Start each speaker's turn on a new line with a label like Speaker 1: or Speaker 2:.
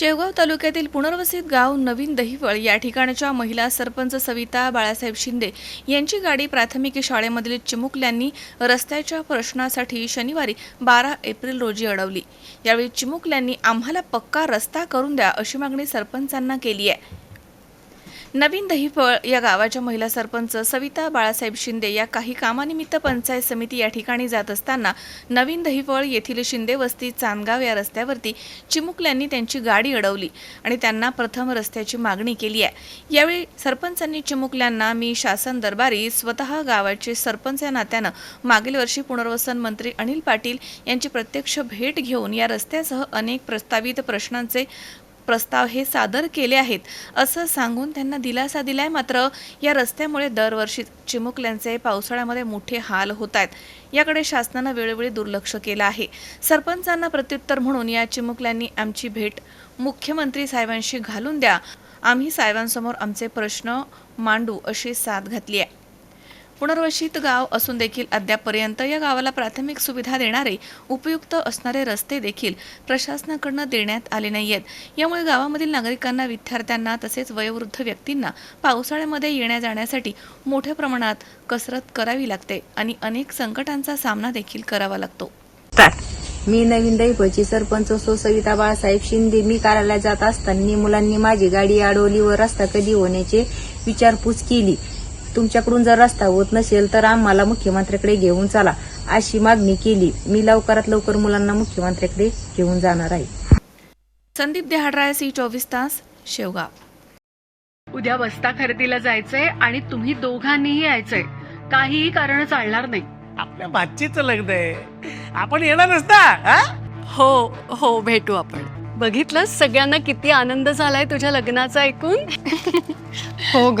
Speaker 1: शेवगाव तालुक्यातील पुनर्वसित गाव नवीन दहिवळ या ठिकाणच्या महिला सरपंच सविता बाळासाहेब शिंदे यांची गाडी प्राथमिक शाळेमधील चिमुकल्यांनी रस्त्याच्या प्रश्नासाठी शनिवारी बारा एप्रिल रोजी अडवली. यावेळी चिमुकल्यांनी आम्हाला पक्का रस्ता करून द्या अशी मागणी सरपंचांना केली आहे. नवीन दहिफळ या गावाच्या महिला सरपंच सविता बाळासाहेब शिंदे या काही कामानिमित्त पंचायत समिती या ठिकाणी जात असताना नवीन दहिफळ येथील शिंदे वस्ती चांदगाव या रस्त्यावरती चिमुकल्यांनी त्यांची गाडी अडवली आणि त्यांना प्रथम रस्त्याची मागणी केली आहे. यावेळी सरपंचांनी चिमुकल्यांना मी शासन दरबारी स्वतः गावाचे सरपंच या नात्यानं मागील वर्षी पुनर्वसन मंत्री अनिल पाटील यांची प्रत्यक्ष भेट घेऊन या रस्त्यासह अनेक प्रस्तावित प्रश्नांचे प्रस्ताव हे सादर केले आहेत. असं सांगून त्यांना दिलासा दिलाय. मात्र या रस्त्यामुळे दरवर्षी चिमुकल्यांचे पावसाळ्यामध्ये मोठे हाल होत आहेत. याकडे शासनानं वेळोवेळी दुर्लक्ष केलं आहे. सरपंचांना प्रत्युत्तर म्हणून या चिमुकल्यांनी आमची भेट मुख्यमंत्री साहेबांशी घालून द्या. आम्ही साहेबांसमोर आमचे प्रश्न मांडू अशी साथ घातली आहे. पुनर्वसित गाव असून देखील अद्यापपर्यंत या गावाला प्राथमिक सुविधा देणारे उपयुक्त असणारे रस्ते देखील प्रशासनाकडनं देण्यात आले नाही आहेत यामुळे गावामधील नागरिकांना विद्यार्थ्यांना तसेच वयोवृद्ध व्यक्तींना पावसाळ्यामध्ये येण्या जाण्यासाठी मोठ्या प्रमाणात कसरत करावी लागते आणि अनेक संकटांचा सामना देखील करावा लागतो.
Speaker 2: मी नवीन दैपची सरपंच सो सविता बाळासाहेब शिंदे. मी कार्यालयात जात असताना मुलांनी माझी गाडी अडवली व रस्ता कधी होण्याचे विचारपूस केली. तुमच्याकडून जर रस्ता होत नसेल तर आम्हाला मुख्यमंत्र्याकडे घेऊन चला अशी मागणी केली. मी लवकरात लवकर मुलांना मुख्यमंत्र्याकडे घेऊन जाणार आहे.
Speaker 1: संदीप देहाडराय सी चोवीस तास शेवगाव.
Speaker 3: उद्या बस्ता खरेदीला जायचंय आणि तुम्ही दोघांनीही यायचंय. काहीही कारण चालणार नाही.
Speaker 4: आपल्या भाचीचं लग्न आहे. आपण येणार नसता हा?
Speaker 5: हो हो भेटू आपण. बघितलं? सगळ्यांना किती आनंद झालाय तुझ्या लग्नाचा ऐकून?
Speaker 6: हो ग.